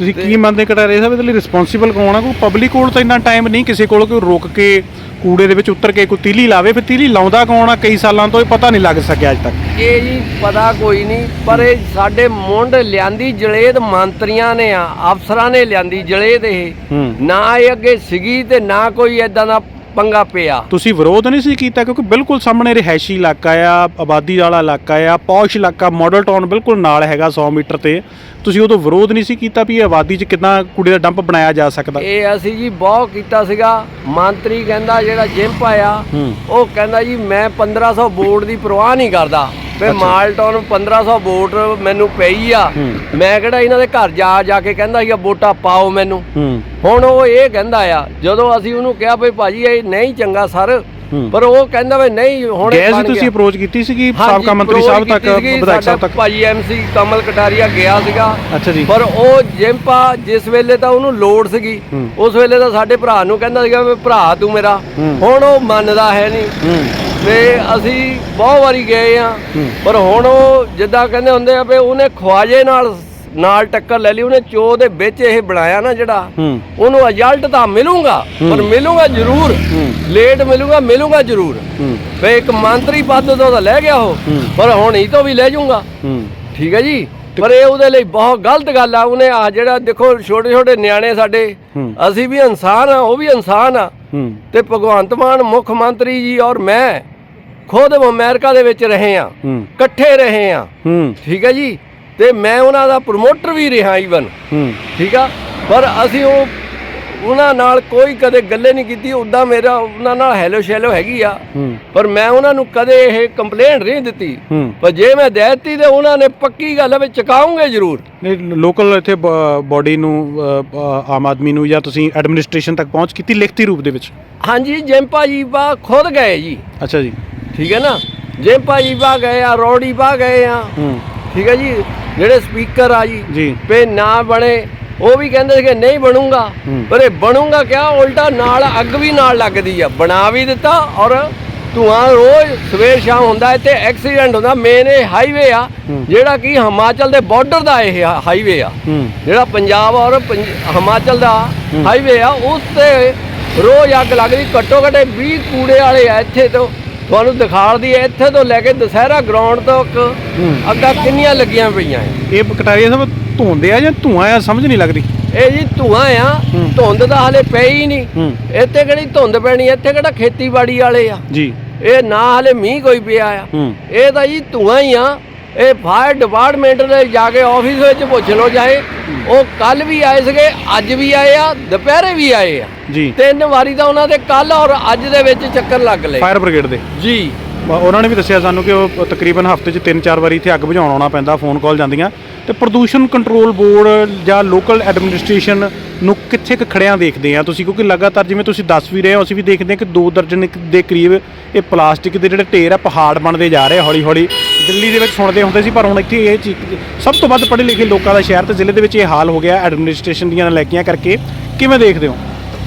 ਤੁਸੀਂ ਕੀ ਮੰਨਦੇ ਕਟਾਰੇ ਸਾਹਿਬ ਇਹਦੇ ਲਈ ਰਿਸਪੌਂਸੀਬਲ ਕੌਣ ਆ? ਕੋਈ ਪਬਲਿਕ ਕੋਲ ਤਾਂ ਇੰਨਾ ਟਾਈਮ ਨਹੀਂ ਕਿਸੇ ਕੋਲ ਕੋਈ ਰੁਕ ਕੇ ਕੂੜੇ ਦੇ ਵਿੱਚ ਉਤਰ ਕੇ ਕੋਈ ਤੀਲੀ ਲਾਵੇ ਫਿਰ ਤੀਲੀ ਲਾਉਂਦਾ ਕੌਣ ਆ? ਕਈ ਸਾਲਾਂ ਤੋਂ ਇਹ ਪਤਾ ਨਹੀਂ ਲੱਗ ਸਕਿਆ ਅੱਜ ਤੱਕ। ਇਹ ਜੀ ਪਤਾ ਕੋਈ ਨਹੀਂ ਪਰ ਇਹ ਸਾਡੇ ਮੁੰਡ ਲਿਆਂਦੀ ਜਲੇਦ ਮੰਤਰੀਆਂ ਨੇ ਆ ਅਫਸਰਾਂ ਨੇ ਲਿਆਂਦੀ ਜਲੇਦ ਇਹ। ਨਾ ਇਹ ਅੱਗੇ ਸੀਗੀ ਤੇ ਨਾ ਕੋਈ ਐਦਾਂ ਦਾ ਪੰਗਾ ਪਿਆ। ਤੁਸੀਂ ਵਿਰੋਧ ਨਹੀਂ ਸੀ ਕੀਤਾ ਕਿਉਂਕਿ ਬਿਲਕੁਲ ਸਾਹਮਣੇ ਰਿਹਾਇਸ਼ੀ ਇਲਾਕਾ ਆ ਆਬਾਦੀ ਵਾਲਾ ਇਲਾਕਾ ਆ ਪੌਸ਼ ਇਲਾਕਾ ਮਾਡਲ ਟਾਊਨ ਬਿਲਕੁਲ ਨਾਲ ਹੈਗਾ 100 ਮੀਟਰ ਤੇ। ਤੁਸੀਂ ਉਦੋਂ ਵਿਰੋਧ ਨਹੀਂ ਸੀ ਕੀਤਾ ਵੀ ਇਹ ਆਬਾਦੀ 'ਚ ਕਿੰਨਾ ਕੂੜੇ ਦਾ ਡੰਪ ਬਣਾਇਆ ਜਾ ਸਕਦਾ? ਇਹ ਅਸੀਂ ਜੀ ਬਹੁਤ ਕੀਤਾ ਸੀਗਾ। ਮੰਤਰੀ ਕਹਿੰਦਾ ਜਿਹੜਾ ਜਿੰਪ ਆਇਆ ਉਹ ਕਹਿੰਦਾ ਜੀ ਮੈਂ 1500 ਵੋਟ ਦੀ ਪਰਵਾਹ ਨਹੀਂ ਕਰਦਾ। ਤੇ ਮਾਲਟਾਊਨ 1500 ਵੋਟ ਮੈਨੂੰ ਪਈ ਆ। ਮੈਂ ਕਿਹੜਾ ਇਹਨਾਂ ਦੇ ਘਰ ਜਾ ਜਾ ਕੇ ਕਹਿੰਦਾ ਸੀ ਵੋਟਾਂ ਪਾਓ ਮੈਨੂੰ। ਹੁਣ ਉਹ ਇਹ ਕਹਿੰਦਾ ਆ ਜਦੋਂ ਅਸੀਂ ਉਹਨੂੰ ਕਿਹਾ ਵੀ ਭਾਜੀ ਇਹ ਨਹੀਂ ਚੰਗਾ ਸਰ। ਪਰ ਉਹ ਕਹਿੰਦਾ ਵੀ ਨਹੀਂ ਹੁਣ ਗਏ ਸੀ ਤੁਸੀਂ ਅਪਰੋਚ ਕੀਤੀ ਸੀਗੀ ਹਾਂਜੀ, ਸਾਬਕਾ ਮੰਤਰੀ ਸਾਹਿਬ ਤੱਕ ਸੀਗੀ, ਵਿਧਾਇਕ ਸਾਹਿਬ ਤੱਕ? ਭਾਜੀ ਐਮਸੀ ਕਮਲ ਕਟਾਰੀਆ ਗਿਆ ਸੀਗਾ। ਅੱਛਾ ਜੀ। ਪਰ ਉਹ ਜਿੰਪਾ ਜਿਸ ਵੇਲੇ ਤਾਂ ਉਹਨੂੰ ਲੋੜ ਸੀਗੀ। ਉਸ ਵੇਲੇ ਤਾਂ ਸਾਡੇ ਭਰਾ ਨੂੰ ਕਹਿੰਦਾ ਸੀਗਾ ਵੀ ਭਰਾ ਤੂੰ ਮੇਰਾ। ਹੁਣ ਉਹ ਮੰਨਦਾ ਹੈ ਨਹੀਂ। ਤੇ ਅਸੀਂ ਬਹੁਤ ਵਾਰੀ ਗਏ ਆ। ਪਰ ਹੁਣ ਉਹ ਜਿੱਦਾਂ ਕਹਿੰਦੇ ਹੁੰਦੇ ਆ ਵੀ ਉਹਨੇ ਖਵਾਜੇ ਨਾਲ ਨਾਲ ਟੱਕਰ ਲੈ ਲਈ ਉਹਨੇ ਚੋ ਦੇ ਵਿੱਚ ਇਹ ਬਣਾਇਆ ਨਾ ਜਿਹੜਾ ਉਹਨੂੰ ਰਿਜ਼ਲਟ ਤਾਂ ਮਿਲੂਗਾ ਪਰ ਮਿਲੂਗਾ ਜ਼ਰੂਰ। ਲੇਟ ਮਿਲੂਗਾ ਮਿਲੂਗਾ ਜ਼ਰੂਰ। ਵੇ ਇੱਕ ਮੰਤਰੀ ਪਦ ਤੋਂ ਤਾਂ ਲੈ ਗਿਆ ਉਹ। ਪਰ ਹੁਣ ਹੀ ਤੋਂ ਵੀ ਲੈ ਜਾਊਗਾ। ਠੀਕ ਹੈ ਜੀ? ਪਰ ਇਹ ਉਹਦੇ ਲਈ ਬਹੁਤ ਗਲਤ ਗੱਲ ਆ ਉਹਨੇ ਆ ਜਿਹੜਾ ਦੇਖੋ ਛੋਟੇ ਛੋਟੇ ਨਿਆਣੇ ਸਾਡੇ। ਅਸੀਂ ਵੀ ਇਨਸਾਨ ਆ ਉਹ ਵੀ ਇਨਸਾਨ ਆ। ਤੇ ਭਗਵੰਤ ਮਾਨ ਮੁੱਖ ਮੰਤਰੀ ਜੀ ਔਰ ਮੈਂ ਖੁਦ ਅਮਰੀਕਾ ਦੇ ਵਿੱਚ ਰਹੇ ਆ ਇਕੱਠੇ ਰਹੇ ਆ ਠੀਕ ਹੈ ਜੀ? ਤੇ ਮੈਂ ਉਹਨਾਂ ਦਾ ਪ੍ਰਮੋਟਰ ਵੀ ਰਿਹਾ ਈਵਨ ਠੀਕ ਆ? ਪਰ ਅਸੀਂ ਉਹ ਉਹਨਾਂ ਨਾਲ ਕੋਈ ਕਦੇ ਗੱਲੇ ਨਹੀਂ ਕੀਤੀ। ਉਦਾਂ ਮੇਰਾ ਉਹਨਾਂ ਨਾਲ ਹੈਲੋ ਸ਼ੈਲੋ ਹੈਗੀ ਆ। ਪਰ ਮੈਂ ਉਹਨਾਂ ਨੂੰ ਕਦੇ ਇਹ ਕੰਪਲੇਂਟ ਨਹੀਂ ਦਿੱਤੀ। ਪਰ ਜੇ ਮੈਂ ਦੇ ਦਿੱਤੀ ਤੇ ਉਹਨਾਂ ਨੇ ਪੱਕੀ ਗੱਲ ਵਿੱਚ ਚੁਕਾਉਂਗੇ ਜ਼ਰੂਰ। ਨਹੀਂ ਲੋਕਲ ਇੱਥੇ ਬਾਡੀ ਨੂੰ ਆਮ ਆਦਮੀ ਨੂੰ ਜਾਂ ਤੁਸੀਂ ਐਡਮਿਨਿਸਟ੍ਰੇਸ਼ਨ ਤੱਕ ਪਹੁੰਚ ਕੀਤੀ ਲਿਖਤੀ ਰੂਪ ਦੇ ਵਿੱਚ? ਹਾਂਜੀ ਜਿੰਪਾ ਜੀ ਬਾ ਖੁਦ ਗਏ ਜੀ। ਅੱਛਾ ਜੀ। ਠੀਕ ਹੈ ਨਾ? ਜੀ ਬਾ ਗਏ ਆ ਰੋੜੀ ਬਾ ਗਏ ਆ। ਠੀਕ ਹੈ ਜੀ? ਜਿਹੜੇ ਸਪੀਕਰ ਆ ਜੀ ਪੇ ਨਾ ਬਣੇ ਉਹ ਵੀ ਕਹਿੰਦੇ ਸੀ ਕਿ ਨਹੀਂ ਬਣੂਗਾ। ਪਰ ਇਹ ਬਣੂਗਾ ਕਿਆ? ਉਲਟਾ ਨਾਲ ਅੱਗ ਵੀ ਨਾਲ ਲੱਗਦੀ ਆ। ਬਣਾ ਵੀ ਦਿੱਤਾ ਔਰ ਧੂਆਂ ਰੋਜ਼ ਸਵੇਰ ਸ਼ਾਮ ਹੁੰਦਾ ਇੱਥੇ ਐਕਸੀਡੈਂਟ ਹੁੰਦਾ। ਮੇਨ ਇਹ ਹਾਈਵੇ ਆ ਜਿਹੜਾ ਕਿ ਹਿਮਾਚਲ ਦੇ ਬਾਰਡਰ ਦਾ ਇਹ ਹਾਈਵੇ ਆ। ਜਿਹੜਾ ਪੰਜਾਬ ਔਰ ਹਿਮਾਚਲ ਦਾ ਹਾਈਵੇ ਆ ਉਸ ਤੇ ਰੋਜ਼ ਅੱਗ ਲੱਗਦੀ। ਘੱਟੋ ਘੱਟ 20 ਕੂੜੇ ਵਾਲੇ ਆ ਇੱਥੇ ਤੋਂ। ਤੁਹਾਨੂੰ ਦਿਖਾੜਦੀ ਹੈ ਇੱਥੇ ਤੋਂ ਲੈ ਕੇ ਦਸਹਿਰਾ ਗਰਾਊਂਡ ਤੱਕ ਅੱਗਾਂ ਕਿੰਨੀਆਂ ਲੱਗੀਆਂ ਪਈਆਂ ਹੈ? ਇਹ ਕਟਾਰੀਆ ਸਾਹਿਬ ਧੁੰਦੇ ਆ ਜਾਂ ਧੂਆਂ ਆ ਸਮਝ ਨਹੀਂ ਲੱਗਦੀ। ਇਹ ਜੀ ਧੂਆਂ ਆ ਧੁੰਦ ਤਾਂ ਹਲੇ ਪਈ ਹੀ ਨਹੀਂ। ਇੱਥੇ ਕਿਹੜੀ ਧੁੰਦ ਪੈਣੀ ਇੱਥੇ ਕਿਹੜਾ ਖੇਤੀਬਾੜੀ ਵਾਲੇ ਆ? ਜੀ। ਇਹ ਨਾ ਹਲੇ ਮੀਂਹ ਕੋਈ ਪਿਆ ਆ। ਇਹ ਤਾਂ ਜੀ ਧੂਆਂ ਹੀ ਆ। ਇਹ ਫਾਇਰ ਡਿਪਾਰਟਮੈਂਟ ਦੇ ਜਾ ਕੇ ਆਫਿਸ ਵਿੱਚ ਪੁੱਛ ਲਓ ਜਾਏ ਉਹ ਕੱਲ ਵੀ ਆਏ ਸੀਗੇ ਅੱਜ ਵੀ ਆਏ ਆ ਦੁਪਹਿਰੇ ਵੀ ਆਏ ਆ। ਜੀ। ਤਿੰਨ ਵਾਰੀ ਤਾਂ ਉਹਨਾਂ ਦੇ ਕੱਲ ਔਰ ਅੱਜ ਦੇ ਵਿੱਚ ਚੱਕਰ ਲੱਗ ਲਏ। ਫਾਇਰ ਬ੍ਰਿਗੇਡ ਦੇ। ਜੀ। ਉਹਨਾਂ ਨੇ ਵੀ ਦੱਸਿਆ ਸਾਨੂੰ ਕਿ ਉਹ ਤਕਰੀਬਨ ਹਫ਼ਤੇ 'ਚ ਤਿੰਨ ਚਾਰ ਵਾਰੀ ਇੱਥੇ ਅੱਗ ਬੁਝਾਉਣ ਆਉਣਾ ਪੈਂਦਾ ਫੋਨ ਕਾਲ ਜਾਂਦੀਆਂ। ਤੇ ਪ੍ਰਦੂਸ਼ਣ ਕੰਟਰੋਲ ਬੋਰਡ ਜਾਂ ਲੋਕਲ ਐਡਮਿਨਿਸਟ੍ਰੇਸ਼ਨ ਨੂੰ ਕਿੱਥੇ ਕੁ ਖੜਿਆਂ ਦੇਖਦੇ ਆ ਤੁਸੀਂ? ਕਿਉਂਕਿ ਲਗਾਤਾਰ ਜਿਵੇਂ ਤੁਸੀਂ ਦੱਸ ਵੀ ਰਹੇ ਹੋ ਅਸੀਂ ਵੀ ਦੇਖਦੇ ਹਾਂ ਕਿ ਦੋ ਦਰਜਨ ਦੇ ਕਰੀਬ ਇਹ ਪਲਾਸਟਿਕ ਦੇ ਜਿਹੜੇ ਢੇਰ ਆ ਪਹਾੜ ਬਣਦੇ ਜਾ ਰਹੇ ਹੌਲੀ ਹੌਲੀ ਦਿੱਲੀ ਦੇ ਵਿੱਚ ਸੁਣਦੇ ਹੁੰਦੇ ਸੀ ਪਰ ਹੁਣ ਇੱਥੇ ਇਹ ਸਭ ਤੋਂ ਵੱਧ ਪੜ੍ਹੇ ਲਿਖੇ ਲੋਕਾਂ ਦਾ ਸ਼ਹਿਰ ਤੇ ਜ਼ਿਲ੍ਹੇ ਦੇ ਵਿੱਚ ਇਹ ਹਾਲ ਹੋ ਗਿਆ ਐਡਮਿਨਿਸਟ੍ਰੇਸ਼ਨ ਦੀਆਂ ਨਲਾਇਕੀਆਂ ਕਰਕੇ। ਕਿਵੇਂ ਦੇਖਦੇ ਹੋ?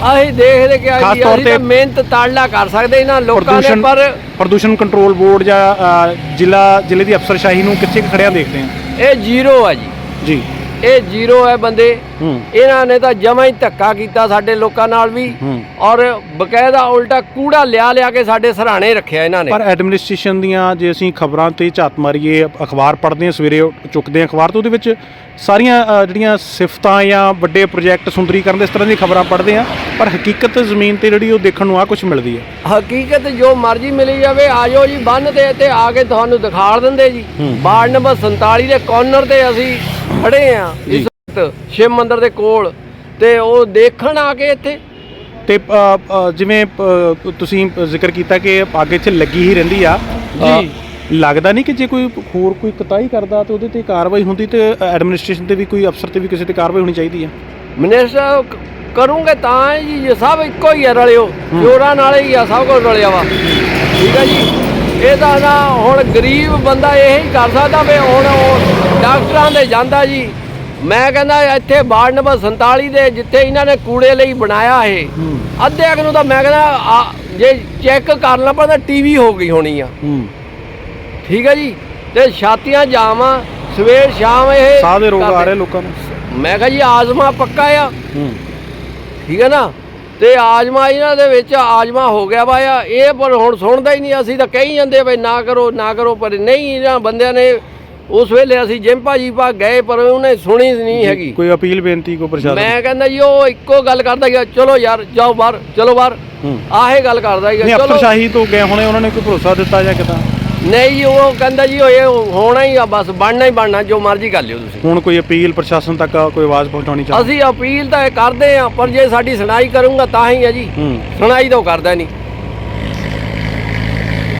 ਆਹੀ ਦੇਖਦੇ ਕਿ ਖਾਸ ਅਸੀਂ ਤੌਰ ਅਸੀਂ ਤੇ ਤਾਂ ਮਿਹਨਤ ਤਾੜਲਾ ਕਰ ਸਕਦੇ ਇਹਨਾਂ ਲੋਕਾਂ ਨੇ ਪਰ ਪ੍ਰਦੂਸ਼ਣ ਕੰਟਰੋਲ ਬੋਰਡ ਜਾਂ ਅ, ਜ਼ਿਲ੍ਹਾ ਜ਼ਿਲ੍ਹੇ ਦੀ ਅਫਸਰਸ਼ਾਹੀ ਨੂੰ ਕਿੱਥੇ ਕੁ ਖੜਿਆਂ ਦੇਖਦੇ ਆ ਇਹ ਜ਼ੀਰੋ ਆ ਜੀ। ਜੀ। ਇਹ ਜ਼ੀਰੋ ਹੈ ਬੰਦੇ। ਇਹਨਾਂ ਨੇ ਤਾਂ ਜਮਾ ਹੀ ਧੱਕਾ ਕੀਤਾ ਸਾਡੇ ਲੋਕਾਂ ਨਾਲ ਵੀ। ਔਰ ਬਕਾਇਦਾ ਉਲਟਾ ਕੂੜਾ ਲਿਆ ਲਿਆ ਕੇ ਸਾਡੇ ਸਰਾਣੇ ਰੱਖਿਆ ਇਹਨਾਂ ਨੇ। ਪਰ ਐਡਮਿਨਿਸਟ੍ਰੇਸ਼ਨ ਦੀਆਂ ਜੇ ਅਸੀਂ ਖਬਰਾਂ ਤੇ ਝਾਤ ਮਾਰੀਏ ਅਖਬਾਰ ਪੜ੍ਹਦੇ ਹਾਂ ਸਵੇਰੇ ਉੱਠ- ਚੁੱਕਦੇ ਹਾਂ ਅਖਬਾਰ ਤੋਂ ਉਹਦੇ ਵਿੱਚ ਸਾਰੀਆਂ ਅ, ਜਿਹੜੀਆਂ ਸਿਫਤਾਂ ਜਾਂ ਵੱਡੇ ਪ੍ਰੋਜੈਕਟ ਸੁੰਦਰੀਕਰਨ ਦੇ ਇਸ ਤਰ੍ਹਾਂ ਦੀਆਂ ਖਬਰਾਂ ਪੜ੍ਹਦੇ ਹਾਂ ਪਰ ਹਕੀਕਤ ਜ਼ਮੀਨ ਤੇ ਜਿਹੜੀ ਉਹ ਦੇਖਣ ਨੂੰ ਆ ਕੁਝ ਮਿਲਦੀ ਹੈ। ਹਕੀਕਤ ਜੋ ਮਰਜ਼ੀ ਮਿਲੀ ਜਾਵੇ ਆਜੋ ਜੀ ਬੰਨ ਤੇ ਇੱਥੇ ਆ ਕੇ ਤੁਹਾਨੂੰ ਦਿਖਾ ਦਿੰਦੇ ਜੀ। ਵਾਰਡ ਨੰਬਰ 47 ਦੇ ਕਾਰਨਰ ਤੇ ਅਸੀਂ ਖੜੇ ਆ ਇਸ ਸ਼ਿਵ ਮੰਦਿਰ ਦੇ ਕੋਲ ਤੇ ਉਹ ਦੇਖਣ ਆ ਕੇ ਇੱਥੇ। ਤੇ ਅ, ਅ, ਜਿਵੇਂ ਅ, ਤੁਸੀਂ ਜ਼ਿਕਰ ਕੀਤਾ ਕਿ ਅੱਗ ਇੱਥੇ ਲੱਗੀ ਹੀ ਰਹਿੰਦੀ ਆ। ਅ, ਜੀ। ਲੱਗਦਾ ਨਹੀਂ ਕਿ ਜੇ ਕੋਈ ਹੋਰ ਕੋਈ ਕਤਾਈ ਕਰਦਾ ਤੇ ਉਹਦੇ ਤੇ ਕਾਰਵਾਈ ਹੁੰਦੀ ਤੇ ਐਡਮਿਨਿਸਟ੍ਰੇਸ਼ਨ ਤੇ ਵੀ ਕੋਈ ਅਫਸਰ ਤੇ ਵੀ ਕਿਸੇ ਤੇ ਕਾਰਵਾਈ ਹੋਣੀ ਚਾਹੀਦੀ ਹੈ ਮਿਨਿਸਟਰ ਕ- ਕਰੂੰਗੇ ਤਾਂ ਹੈ ਜੀ ਇਹ ਸਭ ਇੱਕੋ ਹੀ ਆ ਰਲਿਓ ਚੋਰਾਂ ਨਾਲ ਹੀ ਆ ਸਭ ਕੁਝ ਰਲਿਆ ਵਾ। ਠੀਕ ਹੈ ਜੀ? ਇਹ ਤਾਂ ਨਾ ਹੁਣ ਗਰੀਬ ਬੰਦਾ ਇਹ ਹੀ ਕਰ ਸਕਦਾ ਵੀ ਹੁਣ ਉਹ ਡਾਕਟਰਾਂ ਦੇ ਜਾਂਦਾ ਜੀ। ਮੈਂ ਕਹਿੰਦਾ ਇੱਥੇ ਵਾਰਡ ਨੰਬਰ 47 ਦੇ ਜਿੱਥੇ ਇਹਨਾਂ ਨੇ ਕੂੜੇ ਲਈ ਬਣਾਇਆ ਇਹ ਅੱਧੇ ਨੂੰ ਤਾਂ ਮੈਂ ਕਹਿੰਦਾ ਜੇ ਚੈੱਕ ਕਰਨਾ ਪੈਂਦਾ ਟੀਵੀ ਹੋ ਗਈ ਹੋਣੀ ਆ। ਠੀਕ ਹੈ ਜੀ? ਤੇ ਛਾਤੀਆਂ ਜਾਵਾਂ ਸਵੇਰ ਸ਼ਾਮ ਇਹ ਸਾਹ ਦੇ ਰੋਗ ਆ। ਰਹੇ ਲੋਕਾਂ ਨੂੰ। ਮੈਂ ਕਿਹਾ ਜੀ ਆਜ਼ਮਾ ਪੱਕਾ ਆ। ਠੀਕ ਹੈ ਨਾ? ਤੇ ਆਜਮਾ ਇਹਨਾਂ ਦੇ ਵਿੱਚ ਆਜਮਾ ਹੋ ਗਿਆ ਵਾ ਇਹ ਪਰ ਹੁਣ ਸੁਣਦਾ ਹੀ ਨਹੀਂ ਅਸੀਂ ਤਾਂ ਕਹੀ ਜਾਂਦੇ ਬਈ ਨਾ ਕਰੋ ਨਾ ਕਰੋ ਪਰ ਨਹੀਂ ਇਹਨਾਂ ਬੰਦਿਆਂ ਨੇ ਉਸ ਵੇਲੇ ਅਸੀਂ ਜਿੰਪਾ ਜੀ ਪਾ ਗਏ ਪਰ ਉਹਨੇ ਸੁਣੀ ਨਹੀਂ ਹੈਗੀ। ਕੋਈ ਅਪੀਲ ਬੇਨਤੀ ਕੋਈ ਪ੍ਰਸ਼ਾਸਨ? ਮੈਂ ਕਹਿੰਦਾ ਜੀ ਉਹ ਇੱਕੋ ਗੱਲ ਕਰਦਾ ਗਿਆ ਚਲੋ ਯਾਰ ਜਾਓ ਬਾਹਰ ਚਲੋ ਬਾਹਰ। ਆਹੇ ਗੱਲ ਕਰਦਾ ਗਿਆ ਚਲੋ। ਅਫਸਰਸ਼ਾਹੀ ਤੋਂ ਗਏ ਹੋਣੇ ਉਹਨਾਂ ਨੇ ਕੋਈ ਭਰੋਸਾ ਦਿੱਤਾ ਜਾਂ ਕਿਦਾਂ? ਨਹੀਂ ਜੀ ਉਹ ਕਹਿੰਦਾ ਜੀ ਇਹ ਹੋਣਾ ਹੀ ਆ ਬਸ ਬਣਨਾ ਹੀ ਬਣਨਾ ਜੋ ਮਰਜ਼ੀ ਕਰ ਲਿਓ ਤੁਸੀਂ। ਹੁਣ ਕੋਈ ਅਪੀਲ ਪ੍ਰਸ਼ਾਸਨ ਤੱਕ ਕੋਈ ਆਵਾਜ਼ ਪਹੁੰਚਾਉਣੀ ਚਾਹੀਦੀ? ਅਸੀਂ ਅਪੀਲ ਤਾਂ ਇਹ ਕਰਦੇ ਆ ਪਰ ਜੇ ਸਾਡੀ ਸੁਣਾਈ ਕਰੂੰਗਾ ਤਾਂ ਹੀ ਆ ਜੀ। ਸੁਣਾਈ ਤਾਂ ਕਰਦਾ ਨਹੀਂ।